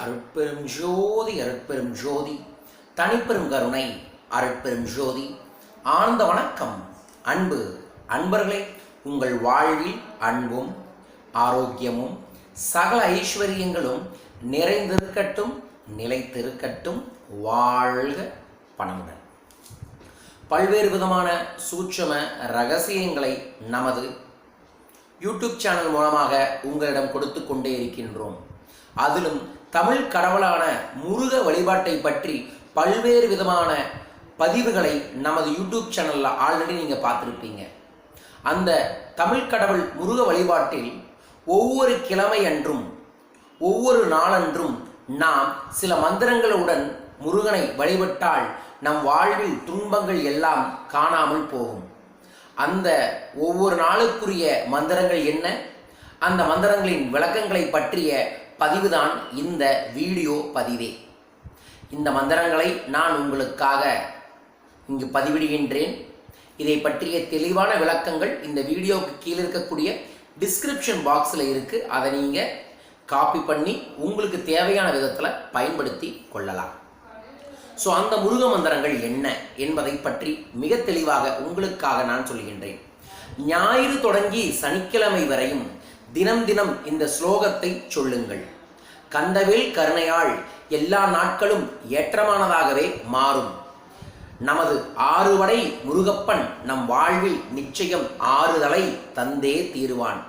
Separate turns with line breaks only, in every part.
அருட்பெரும் ஜோதி அருட்பெரும் ஜோதி தனிப்பெரும் கருணை அருட்பெரும் ஜோதி. ஆனந்த வணக்கம். அன்பு அன்பர்களே உங்கள் வாழ்வில் அன்பும் ஆரோக்கியமும் சகல ஐஸ்வர்யங்களும் நிறைந்திருக்கட்டும் நிலைத்திருக்கட்டும். வாழ்க பணமுடன் பல்வேறு விதமான சூட்சம ரகசியங்களை நமது யூடியூப் சேனல் மூலமாக உங்களிடம் கொடுத்து கொண்டே இருக்கின்றோம். அதிலும் தமிழ் கடவுளான முருக வழிபாட்டை பற்றி பல்வேறு விதமான பதிவுகளை நமது யூடியூப் சேனலில் ஆல்ரெடி நீங்கள் பார்த்துருப்பீங்க. அந்த தமிழ் கடவுள் முருக வழிபாட்டில் ஒவ்வொரு கிழமை அன்றும் ஒவ்வொரு நாளன்றும் நாம் சில மந்திரங்களுடன் முருகனை வழிபட்டால் நம் வாழ்வில் துன்பங்கள் எல்லாம் காணாமல் போகும். அந்த ஒவ்வொரு நாளுக்குரிய மந்திரங்கள் என்ன? அந்த மந்திரங்களின் விளக்கங்களை பற்றிய பதிவுதான் இந்த வீடியோ பதிவே. இந்த மந்திரங்களை நான் உங்களுக்காக இங்கு பதிவிடுகின்றேன். இதை பற்றிய தெளிவான விளக்கங்கள் இந்த வீடியோவுக்கு கீழே இருக்கக்கூடிய டிஸ்கிரிப்ஷன் பாக்ஸில் இருக்குது அதை நீங்கள் காப்பி பண்ணி உங்களுக்கு தேவையான விதத்தில் பயன்படுத்தி கொள்ளலாம். ஸோ அந்த முருக மந்திரங்கள் என்ன என்பதை பற்றி மிக தெளிவாக உங்களுக்காக நான் சொல்கின்றேன் ஞாயிறு தொடங்கி சனிக்கிழமை வரையும் தினம் தினம் இந்த ஸ்லோகத்தை சொல்லுங்கள். கந்தவேல் கருணையாள் எல்லா நாட்களும் ஏற்றமானதாகவே மாறும். நமது ஆறுவடை முருகப்பன் நம் வாழ்வில் நிச்சயம் ஆறுதலை தந்தே தீருவான்.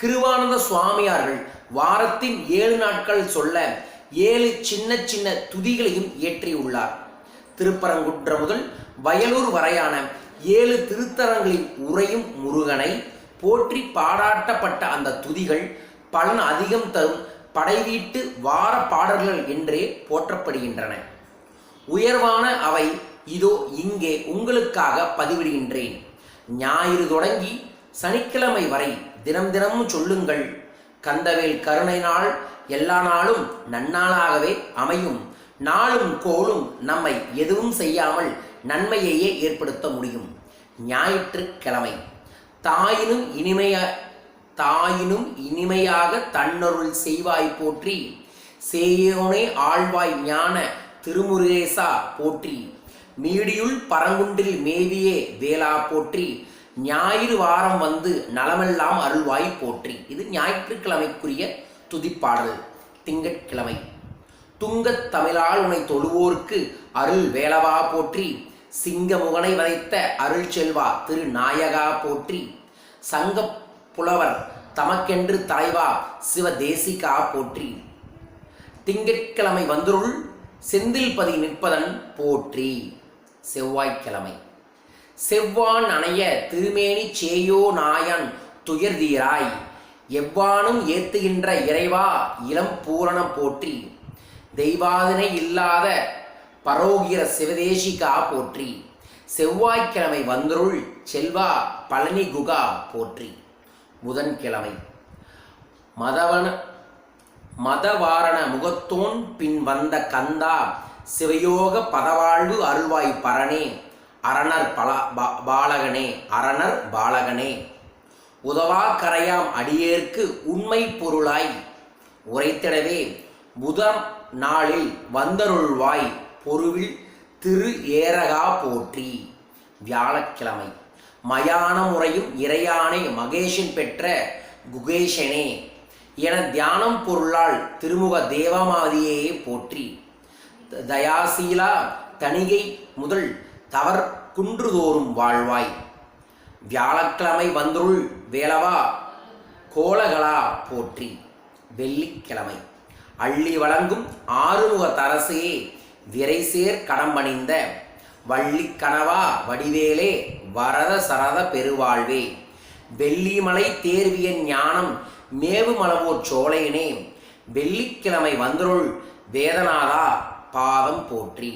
கிருவானந்த சுவாமியார்கள் வாரத்தின் ஏழு நாட்கள் சொல்ல ஏழு சின்ன சின்ன துதிகளையும் இயற்றியுள்ளார். திருப்பரங்குன்ற முதல் வயலூர் வரையான ஏழு திருத்தலங்களின் உரையும் முருகனை போற்றி பாராட்டப்பட்ட அந்த துதிகள் பலன் அதிகம் தரும் படைவீட்டு வார பாடல்கள் என்றே போற்றப்படுகின்றன. உயர்வான அவை இதோ இங்கே உங்களுக்காக பதிவிடுகின்றேன். ஞாயிறு தொடங்கி சனிக்கிழமை வரை தினம் தினமும் சொல்லுங்கள். கந்தவேல் கருணை நாள் எல்லா நாளும் நன்னாளாகவே அமையும். நாளும் கோளும் நம்மை எதுவும் செய்யாமல் நன்மையையே ஏற்படுத்த முடியும். ஞாயிற்றுக்கிழமை. தாயினும் இனிமையா தாயினும் இனிமையாக தன்னருள் செய்வாய் போற்றி. சேயோனே ஆழ்வாய் ஞான திருமுருகேசா போற்றி. மீடியுள் பரங்குன்றில் மேவியே வேளா போற்றி. ஞாயிறு வாரம் வந்து நலமெல்லாம் அருள்வாய் போற்றி. இது ஞாயிற்றுக்கிழமைக்குரிய துதிப்பாடல். திங்கட்கிழமை. துங்கத் தமிழால் உனை தொழுவோர்க்கு அருள் வேளவா போற்றி. சிங்க முகனை வதைத்த அருள் செல்வா திரு நாயகா போற்றி. சங்க புலவர் தமக்கென்று தலைவா சிவ தேசிகா போற்றி. திங்கட்கிழமை வந்துருள் செந்தில் பதி நிற்பதன் போற்றி. செவ்வாய்க்கிழமை. செவ்வான் அணைய திருமேனி சேயோ நாயன் துயர்தீராய். எவ்வானும் ஏத்துகின்ற இறைவா இளம் பூரணம் போற்றி. தெய்வாதனை இல்லாத பரோகிர சிவதேசிகா போற்றி. செவ்வாய்க்கிழமை வந்தருள் செல்வா பழனி குகா போற்றி. புதன்கிழமை. மதவன மதவாரண முகத்தோன் பின் வந்த கந்தா சிவயோக பதவாழ்வு அருள்வாய் பரணே. அரணர் பல பா- பாலகனே அரணர் பாலகனே. உதவா கரையாம் அடியேற்கு உண்மை பொருளாய் உரைத்திடவே புதம் நாளில் வந்தருள்வாய் பொருவில் திரு ஏரகா போற்றி. வியாழக்கிழமை. மயான முறையும் இறையானை மகேஷன் பெற்ற குகேஷனே. என தியானம் பொருளால் திருமுக தேவமாதியே போற்றி. தயாசீலா தணிகை முதல் தவர் குன்றுதோறும் வாழ்வாய். வியாழக்கிழமை வந்துருள் வேலவா கோலகளா போற்றி. வெள்ளிக்கிழமை. அள்ளி வழங்கும் ஆறுமுக தரசையே விரைசேர் கடம்பணிந்த வள்ளிக்கணவா வடிவேலே வரத சரத பெருவாழ்வே. வெள்ளிமலை தேர்வியன் ஞானம் மேவுமளவோர் சோழையனே வெள்ளிக்கிழமை வந்துருள் வேதநாதா பாதம் போற்றி.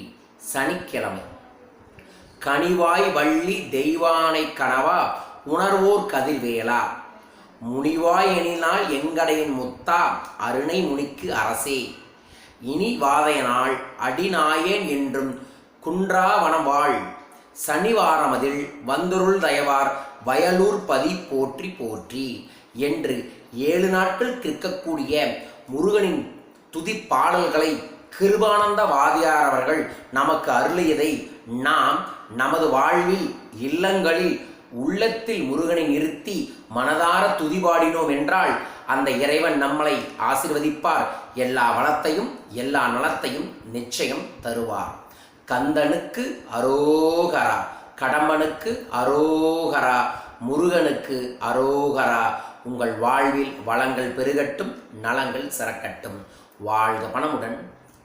சனிக்கிழமை. கனிவாய் வள்ளி தெய்வானை கனவா உணர்வோர் கதிர்வேலா. முனிவாய் எனினால் எங்கடையின் முத்தா அருணை முனிக்கு அரசே. இனி வாதையனாள் அடிநாயேன் என்றும் குன்றாவனம் வாழ் சனிவாரமதில் வந்தருள் தயவார் வயலூர் பதி போற்றி போற்றி என்று ஏழு நாட்கள் கிற்கக்கூடிய முருகனின் துதிப்பாடல்களை கிருபானந்த வாதியார் அவர்கள் நமக்கு அருளியதை நாம் நமது வாழ்வில் இல்லங்களில் உள்ளத்தில் முருகனை நிறுத்தி மனதார துதிபாடினோம் என்றால் அந்த இறைவன் நம்மளை ஆசிர்வதிப்பார். எல்லா வளத்தையும் எல்லா நலத்தையும் நிச்சயம் தருவார். கந்தனுக்கு அரோகரா கடம்பனுக்கு அரோகரா முருகனுக்கு அரோகரா. உங்கள் வாழ்வில் வளங்கள் பெருகட்டும் நலங்கள் சிறக்கட்டும். வாழ்க பணமுடன்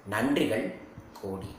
நன்றிகள் கோடி.